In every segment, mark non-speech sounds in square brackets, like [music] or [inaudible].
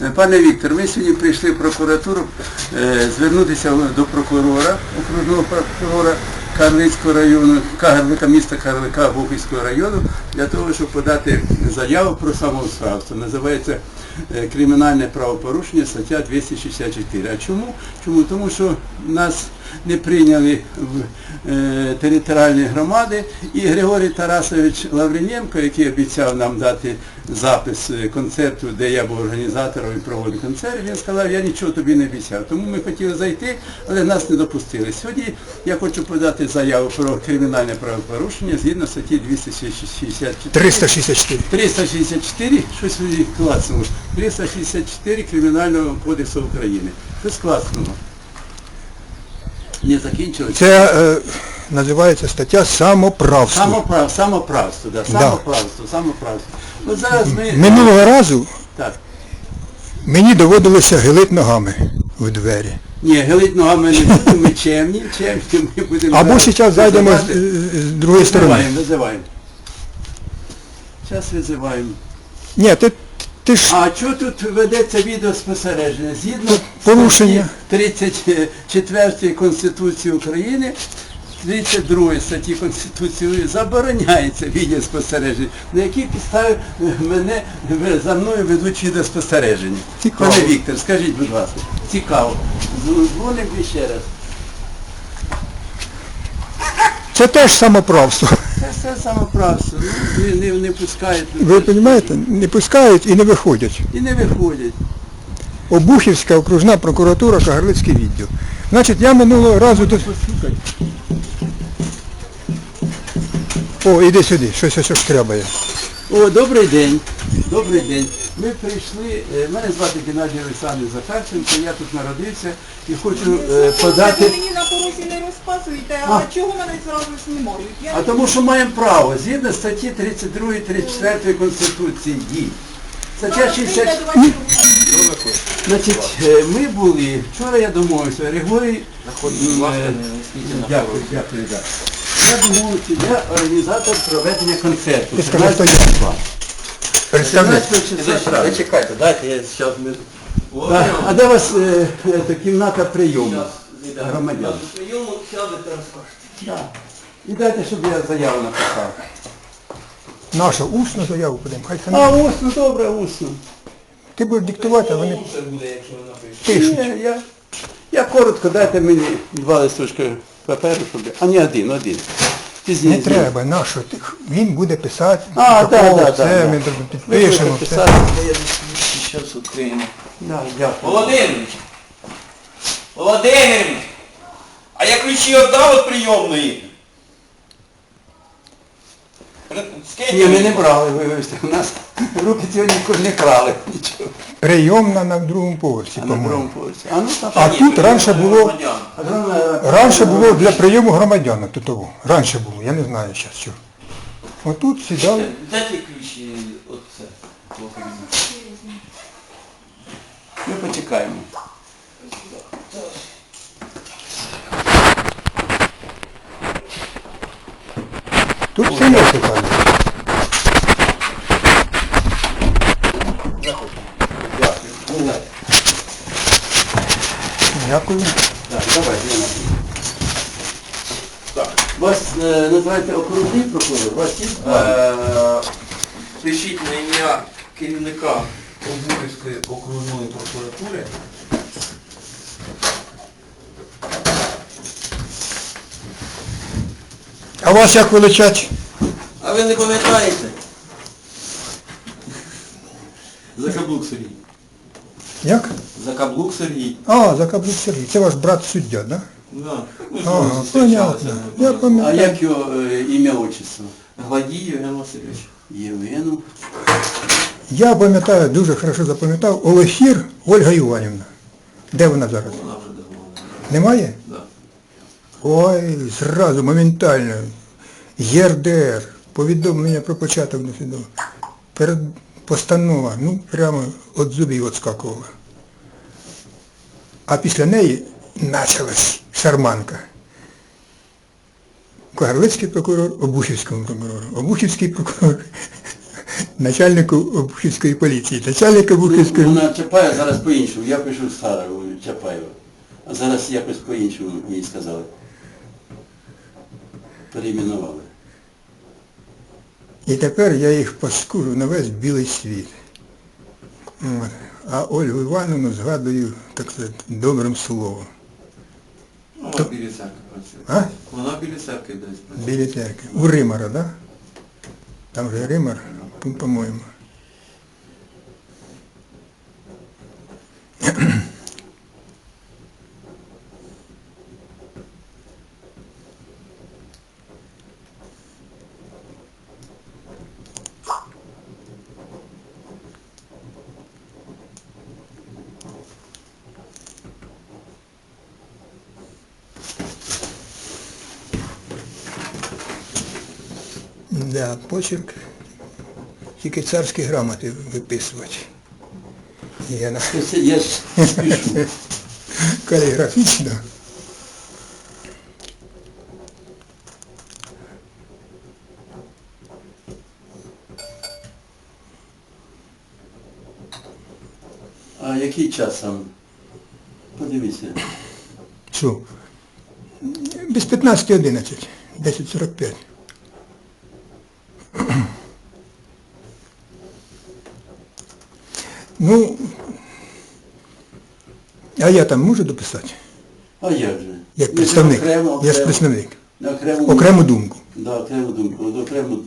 Е, Пане Віктор, ми сьогодні прийшли в прокуратуру е, звернутися до прокурора, окружного прокурора Карлицького району, Карлика, міста Карлика Бухівського району, для того, щоб подати заяву про самоуправство. Називається кримінальне правопорушення, стаття 264. А чому? Чому? Тому що нас не прийняли в е, територіальні громади і Григорій Тарасович Лавриненко, який обіцяв нам дати запис е, концерту, де я був організатором і проводив концерт, він сказав, я нічого тобі не обіцяв. Тому ми хотіли зайти, але нас не допустили. Сьогодні я хочу подати заяву про кримінальне правопорушення згідно статті 264. 364. 364, щось мені клацнуло, 364 Кримінального кодексу України. Щось клацнуло. Не закінчилось. Це е, називається стаття самоправство. Самоправ, самоправство, да, Да. самоправство, самоправство. От зараз ми... Минулого разу Так. мені доводилося гилити ногами в двері. Ні, гелить ногами не будемо, ми чемні, чемні, ми будемо... Або зараз зараз зайдемо з, визивати. з другої сторони. Визиваємо, визиваємо. Зараз визиваємо. Ні, ти, ти ж А що тут ведеться відеоспостереження? Згідно порушення. статті 34 Конституції України, 32 статті Конституції забороняється відеоспостереження. На якій підставі мене за мною ведуть відеоспостереження? Цікаво. Пане Віктор, скажіть, будь ласка, цікаво. Дзвонимо ще раз. це теж самоправство. Все самоправство. Ну, не, не, не пускають. Ви розумієте, не пускають і не виходять. І не виходять. Обухівська окружна прокуратура, Кагарлицький відділ. Значить, я минулого разу тут... О, іди сюди, щось ось шкрябає. О, добрий день. Добрий день. Ми прийшли, е, мене звати Геннадій Олександрович Захарченко, я тут народився і хочу е, Ви мені на порозі не розказуєте, а, А. чого мене зразу знімають? Я А тому що маємо право, згідно статті 32 34 Конституції. Стаття Зараз 60. до вас чоловік. Значить, е, ми були, вчора я домовився, Григорій... е, Дякую, дякую. Я домовився, я організатор проведення концерту. Ти скажи, хто є? 17 числа. Представник. 17 числа дайте я зараз ми... Так, А де у вас е, е, та кімната прийому громадян? Прийому сядете, розкажете. Так. І дайте, щоб я заяву написав. Нашу усну заяву подемо. Хай А, це усно, добре, усно. Ти будеш диктувати, а вони Це буде, якщо ви напишете. пишуть. Ні, я, я коротко, дайте мені два листочки паперу, щоб... я- А не один, один. Пізніше. Не треба, на що? Ти- Він буде писати, А, да, це да, ми да. тут Ви підпишемо. будете я писати. Зараз дякую. Володимирович! Володимирович! А я ключі віддав від прийомної? Ні, ми не брали, вибачте. У нас руки цього ніколи не крали. Нічого. Прийомна на другому поверсі, А на по-моєму. другому поверсі. А ну там. А Ні, тут прийом раніше було, громадян. А там, е, раніше було для прийому громадян, тут того. Раніше було, я не знаю зараз що. Отут сідали. Дайте ключі оце. Візьму. Ми почекаємо. Тут все є питання. Дякую. Дякую. Так, давай, я напишу. Вас е, називаєте окружний прокурор? У вас є? Е, Пишіть на ім'я керівника Обухівської окружної прокуратури. А вас як величать? А ви не пам'ятаєте? Закаблук Сергій. Як? Закаблук Сергій. А, Закаблюк Сергій. Це ваш брат суддя, да? Да. Ми ж Ага, зустрічалися. понятно. Я А пам'ятаю. як його е, ім'я отчество? Гладій Євген Васильович. Євгену. Я пам'ятаю, дуже хорошо запам'ятав, Олефір Ольга Іванівна. Де вона зараз? Вона вже давно. Немає? Да. Ой, зразу, моментально. ЄРДР, повідомлення про початок досліду. Перед постанова, ну прямо від зубів відскакувала. А після неї почалась шарманка. Кагарлицький прокурор, Обухівському прокурору. Обухівський прокурор начальнику Обухівської поліції. Начальник Обухівської Вона Чапаєва зараз по-іншому. Я пишу Сара Чапаєва. А зараз якось по-іншому мені сказали. Перейменували. І тепер я їх поскужу на весь білий світ. От. А Ольгу Івановну згадую, так сказати, добрим словом. Ну, Вона біля церкви працює. А? Вона біля церкви десь працює. Біля церкви. У Римара, так? Да? Там же Римар, по- по-моєму. Да, почерк. Тільки царські грамоти виписувати. Я на Я спішу. [laughs] каліграфічно. А який час сам? Подивіться. Що? Без 15.11. 10.45. Ну, а я там можу дописати? А як же? Як представник. ж Окремо, Я ж представник. Окрему, Окрему думку. Да, окрему думку. От окрему.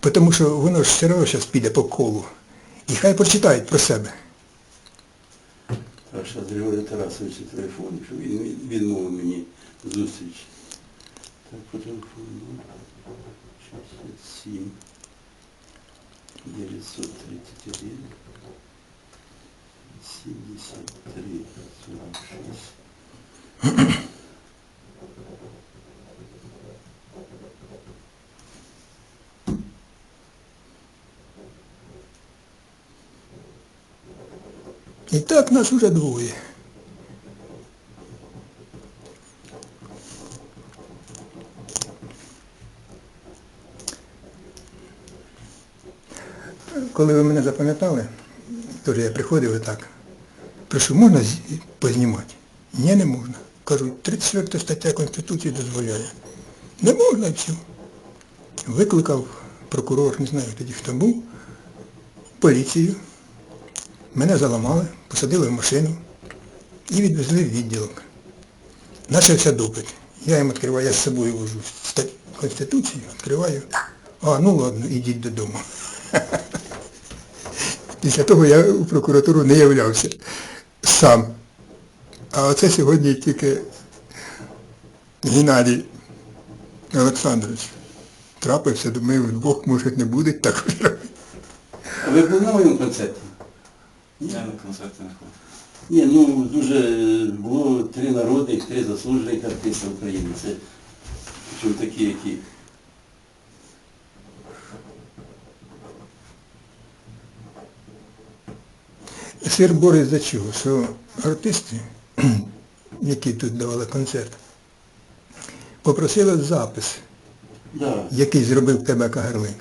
Тому що воно ж все одно зараз піде по колу. І хай прочитають про себе. Так, що Григорій Тарасович телефон, він відмовив мені зустріч. Так, по телефону 67 931 73 46. І так нас уже двоє. Коли ви мене запам'ятали, теж я приходив і так. Прошу, можна познімати? Ні, не можна. Кажу, 34 стаття Конституції дозволяє. Не можна і все. Викликав прокурор, не знаю тоді хто був, поліцію. Мене заламали, посадили в машину і відвезли в відділок. Начався допит. Я їм відкриваю, я з собою вожу Конституцію, відкриваю. А, ну ладно, ідіть додому. [laughs] Після того я у прокуратуру не являвся сам. А оце сьогодні тільки Геннадій Олександрович трапився, думаю, вдвох, може, не буде так. А ви були на моєму концерті? Я на концерти не ходжу. Ні, ну дуже було три народних, три заслужених артиста України. Це такі, які. Сир Борис за чого? Що артисти, [clears throat] які тут давали концерт, попросили запис, який зробив тебе Кагарлик.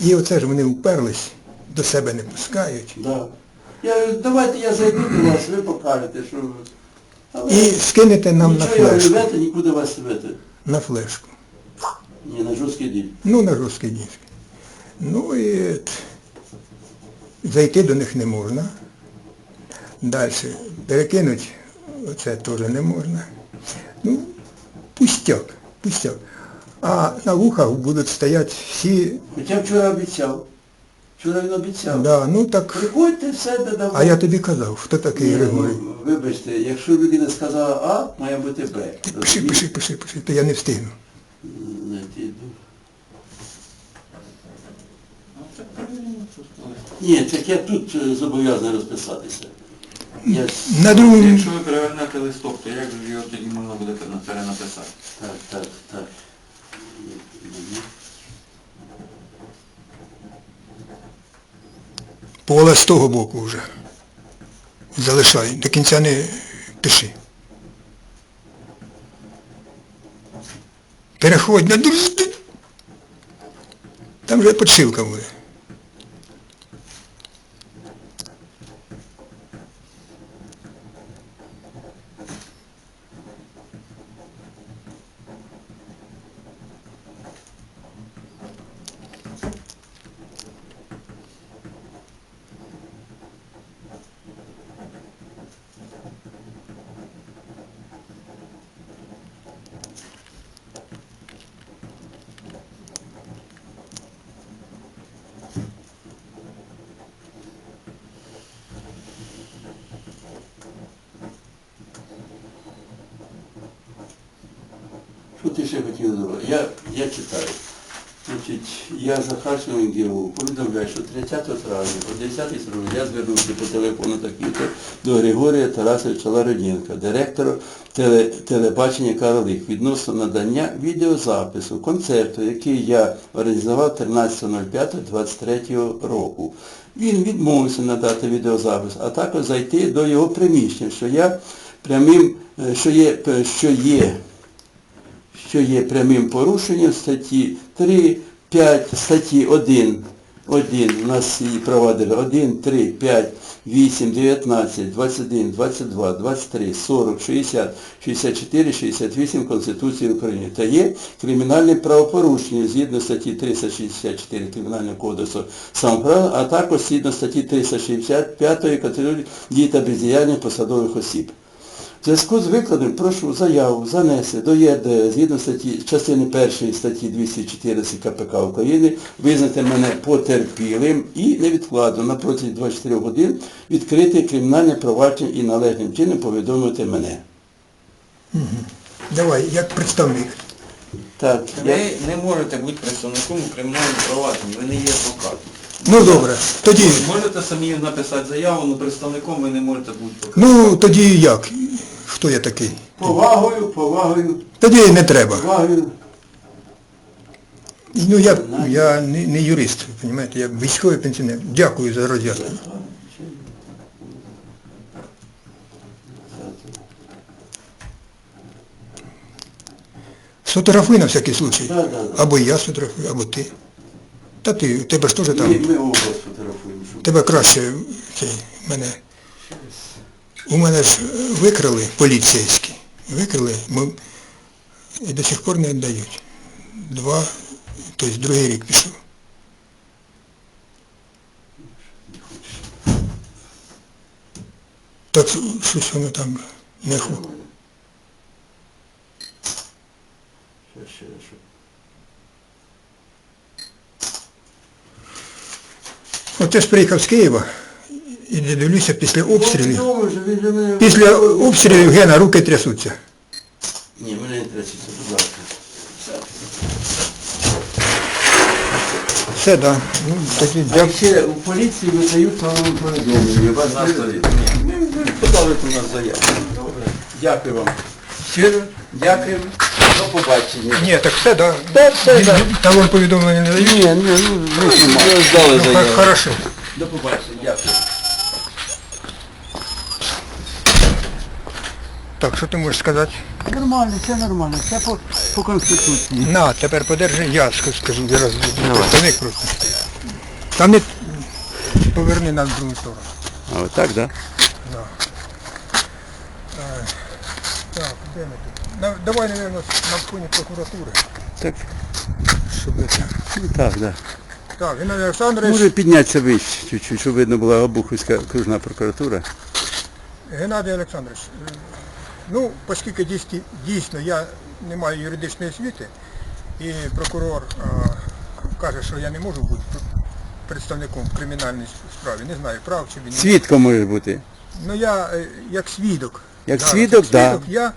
І оце ж вони вперлись, до себе не пускають. Да. Я говорю, давайте я зайду до вас, ви покажете, що ви. Але І скинете нам на нічого я не флешку. нікуди вас вете. На флешку. Ні, на жорсткий діль. Ну, на жорсткий диск. Ну і зайти до них не можна. Далі перекинуть, оце теж не можна. Ну, пустяк, пустяк. А на вухах будуть стояти всі, Хоча вчора обіцяв. Вчора він обіцяв. да, ну так, Приходьте все додавайте. а я тобі казав, хто такий Григорій. ну, вибачте, якщо людина сказала А, має бути Б. Пиши, пиши, пиши, пиши, то я не встигну. Ні, так я тут е, зобов'язаний розписатися. Я... На другому. Якщо ви перевернете листок, то як же його тоді можна буде на це написати? Так, так, так. Поле з того боку вже. Залишай. До кінця не пиши. Переходь на... Там вже подшилка буде. Ще хотів зробити? Я, я читаю. Значить, я Захарченко ГУ повідомляю, що 30 травня о 10 сьогодні я звернувся по телефону такий-то до Григорія Тарасовича Лародінка, директора теле, телебачення Карлик, відносно надання відеозапису концерту, який я організував 13.05.23 року. Він відмовився надати відеозапис, а також зайти до його приміщення, що я прямим, е, що є, що є що є прямим порушенням статті 3, 5, статті 1, 1, у нас її провадили. 1, 3, 5, 8, 19, 21, 22, 23, 40, 60, 64, 68 Конституції України. Та є кримінальним правопорушенням згідно статті 364 Кримінального кодексу самоправа, а також згідно статті 365 категорії дії та бездіяння посадових осіб. Зв'язку з викладом прошу заяву занести до ЄРД згідно статті, частини 1 статті 214 КПК України визнати мене потерпілим і невідкладно на протязі 24 годин відкрити кримінальне провадження і належним чином повідомити мене. Давай, як представник. Так, Ви я, не можете бути представником у кримінальному провадженні, ви не є адвокат. Ну добре, тоді. Можете самі написати заяву, але представником ви не можете бути. Ну тоді як? Хто я такий? повагою, повагою, Тоді не треба. повагою. Ну я, я не, не юрист, розумієте, я військовий пенсіонер. Дякую за роз'яснення. Сфотографуй на всякий случай. Да, да, да. Або я сфотографую, або ти. Та ти, тебе ж теж Ми, там. ми оба сфотографуємо. щоб- Тебе краще цей, мене. У мене ж викрали поліцейські. Викрали, ми, і до сих пор не віддають. Два, тобто другий рік пішов. Так щось воно там не ху. От я ж приїхав з Києва і не дивлюся після обстрілів. Після обстрілів Гена руки трясуться. Ні, мене не трясеться, будь ласка. Все, так. Да. Ну, тоді А ще у поліції видають вам повідомлення. Вас Нас то- ви, подали у нас заяву. Добре. Дякую вам. Щиро дякуємо. До побачення. Ні, так все, да. Так, все, так. Талон повідомлення не дають. Ні, ні, ну, ми знімаємо. здали Ну, хо- хорошо. До побачення, дякую. Так, що ти можеш сказати? Нормально, все нормально, все по, по Конституції. На, тепер подержи, я ск- скажу, я раз представник просто. Там не поверни нас в другу сторону. А от так, так? Так, де ми тут? На, давай, мабуть, на фоні прокуратури. Так, Щоб це. ну, так, так. Так, Геннадій Олександрович, Може піднятися вище, чуть-чуть, щоб видно була Обухівська окружна прокуратура. Геннадій Олександрович, е, ну, оскільки дійсно, я не маю юридичної освіти, і прокурор е, каже, що я не можу бути представником в кримінальній справі, не знаю, прав чи він. Свідком може бути. Ну я е, як свідок. Як зараз, свідок, як да. я,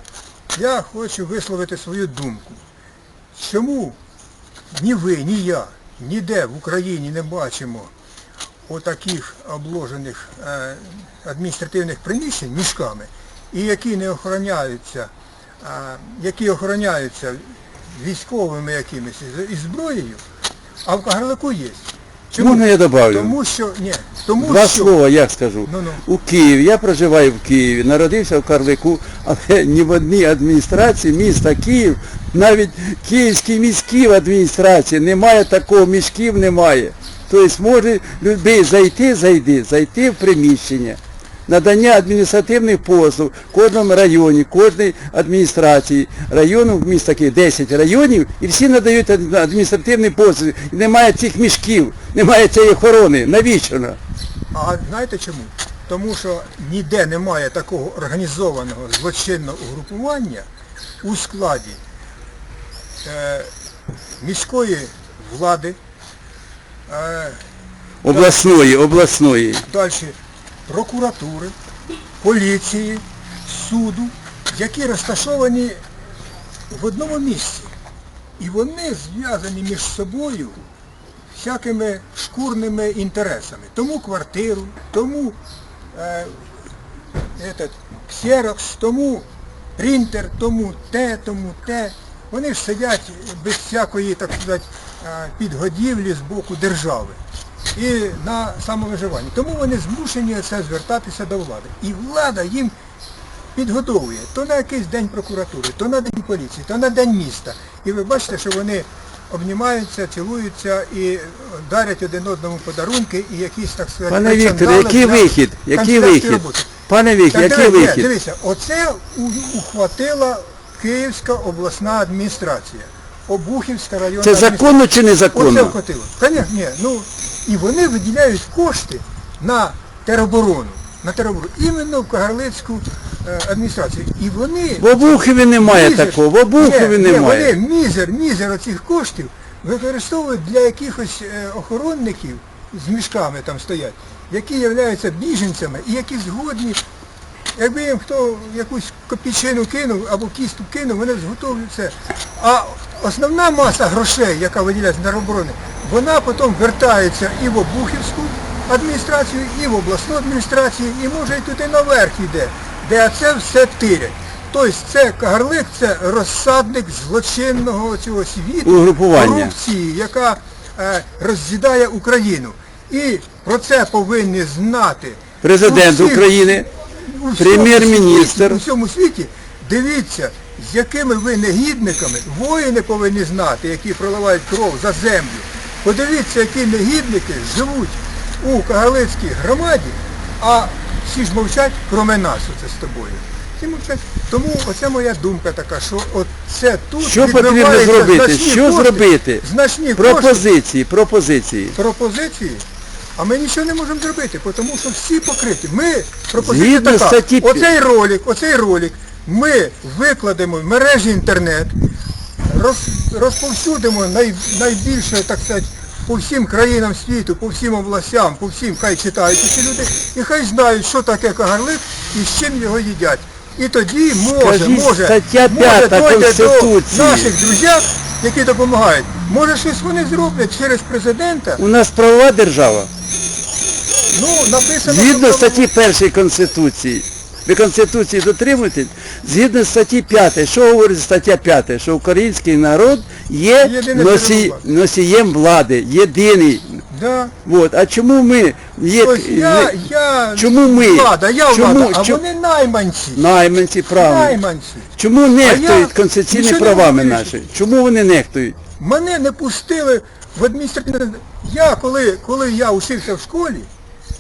я хочу висловити свою думку. Чому ні ви, ні я, ніде в Україні не бачимо отаких обложених е, адміністративних приміщень мішками, і які не охороняються, які охороняються військовими якимись і зброєю, а в Кагарлику є. Чому? Можна я добавлю? Тому що, ні, тому Два що... слова, як скажу. Ну-ну. У Києві, я проживаю в Києві, народився в Карлику, але [laughs] ні в одній адміністрації міста Київ навіть київській міській адміністрації немає такого, мішків немає. Тобто може любий зайти, зайди, зайти в приміщення. Надання адміністративних послуг в кожному районі, кожній адміністрації. Району, в міст таких 10 районів, і всі надають адміністративні послуги. І немає цих мішків, немає цієї охорони. Навіщо? А знаєте чому? Тому що ніде немає такого організованого злочинного угрупування у складі е, міської влади, е, Обласної, обласної. далі прокуратури, поліції, суду, які розташовані в одному місці. І вони зв'язані між собою всякими шкурними інтересами. Тому квартиру, тому е, этот, ксерокс, тому принтер, тому те, тому те. Вони ж сидять без всякої, так сказати, е, підгодівлі з боку держави і на самовиживанні. Тому вони змушені це звертатися до влади. І влада їм підготовує то на якийсь день прокуратури, то на день поліції, то на день міста. І ви бачите, що вони обнімаються, цілуються і дарять один одному подарунки і якісь, так сказати, Пане Вікторе, який вихід? Який вихід? роботи. Пане Віктор, який ні, вихід? Дивися, оце ухватила Київська обласна адміністрація, Обухівська районна Це законно чи Оце незаконно? Конечно, ні. Ну, і вони виділяють кошти на тероборону, на тероборону, іменно в Кагарлицьку е, адміністрацію. І вони... В Обухові немає мізер- такого, в Обухові Ні, ні, немає. Вони мізер, мізер оцих коштів використовують для якихось е, охоронників з мішками там стоять, які являються біженцями і які згодні Якби їм хто якусь копійчину кинув або кістку кинув, вони зготовлюють це. А основна маса грошей, яка виділяється на оборони, вона потім вертається і в Обухівську адміністрацію, і в обласну адміністрацію, і може і туди наверх йде, де це все тирять. Тобто це Кагарлик, це розсадник злочинного цього світу, корупції, яка е, роз'їдає Україну. І про це повинні знати Президент усі- України, Прем'єр-міністр. У всьому світі дивіться, якими ви негідниками воїни повинні знати, які проливають кров за землю. Подивіться, які негідники живуть у Кагалицькій громаді, а всі ж мовчать, кроме нас, оце з тобою. Всі мовчать. Тому оце моя думка така, що от це тут Що потрібно відбиваються зробити? значні Що кошти, зробити? Значні кошти Пропозиції, пропозиції. пропозиції, а ми нічого не можемо зробити, тому що всі покриті. Ми пропозиція Згідно така. статті Оцей ролик, оцей ролик ми викладемо в мережі інтернет, розповсюдимо найбільше, так сказати, по всім країнам світу, по всім областям, по всім, хай читають ці люди, і хай знають, що таке кагарлик і з чим його їдять. І тоді може, може, може дойде до наших друзів, які допомагають. Може щось вони зроблять через президента, У нас правова держава. Ну, написано... Згідно статті 1 Конституції. Ви Конституції дотримуєтесь? Згідно статті 5. Що говорить стаття 5? Що український народ є носі... носієм влади, єдиний. Да. От. А чому ми є Ось я, я Чому ми? влада, я Чому- влада, а чому- вони найманці. найманці правильно? Найманці. Чому нехтують я конституційними правами наші? Чому вони нехтують? Мене не пустили в адміністративне... Я, коли, коли я учився в школі,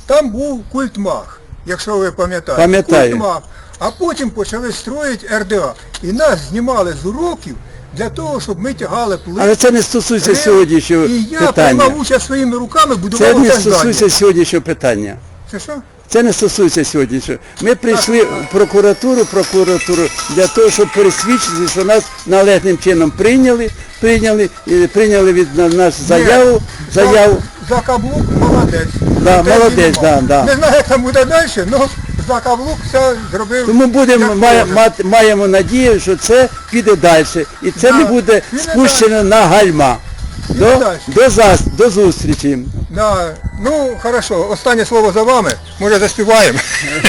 там був культмах, якщо ви пам'ятаєте. Пам'ятаю. Культмах. А потім почали строїти РДА. І нас знімали з уроків для того, щоб ми тягали плити. Але це не стосується сьогоднішнього І я питання. приймав участь своїми руками, Це будував не це здання. стосується сьогоднішнього питання. Це що? Це не стосується сьогоднішнього. Ми прийшли в прокуратуру, прокуратуру для того, щоб пересвідчити, що нас належним чином прийняли, прийняли, і прийняли від на- нас заяву, заяву. За, за каблук молодець. Да, молодець, знімав. да, да. Не знаю, як там буде далі, але за каблук все зробив. Тому будемо як має- може. мати- маємо надію, що це піде далі. І це Да, не буде піде спущено на гальма. До, далі. до, зас, до зустрічі. Да. Ну, хорошо, останнє слово за вами. Може заспіваємо.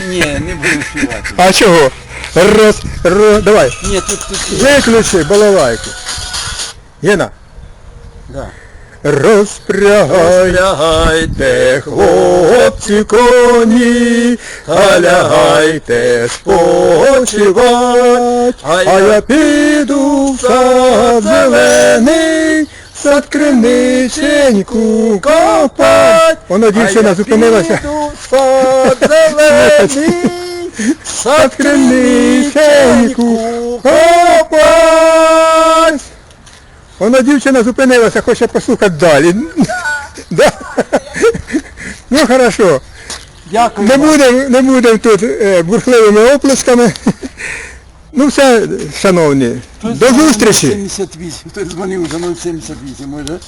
Ні, не будемо співати. А чого? Роз, роз, давай. Ні, тут, тут Виключи балалайку. Гена, да. Розпрягайте, хлопці, коні, а лягайте спочивать, а я піду в сад зелений, в сад криниценьку копать. Воно дівчина зупинилася. сад зелений, [laughs] Сад криниценьку копать. Вона дівчина зупинилася, хоче послухати далі. [laughs] Да? Ну хорошо. Дякую. Не будемо не будем тут е, бурхливими оплесками. Ну все, шановні, до зустрічі. 78. Хтось дзвонив вже 078, може?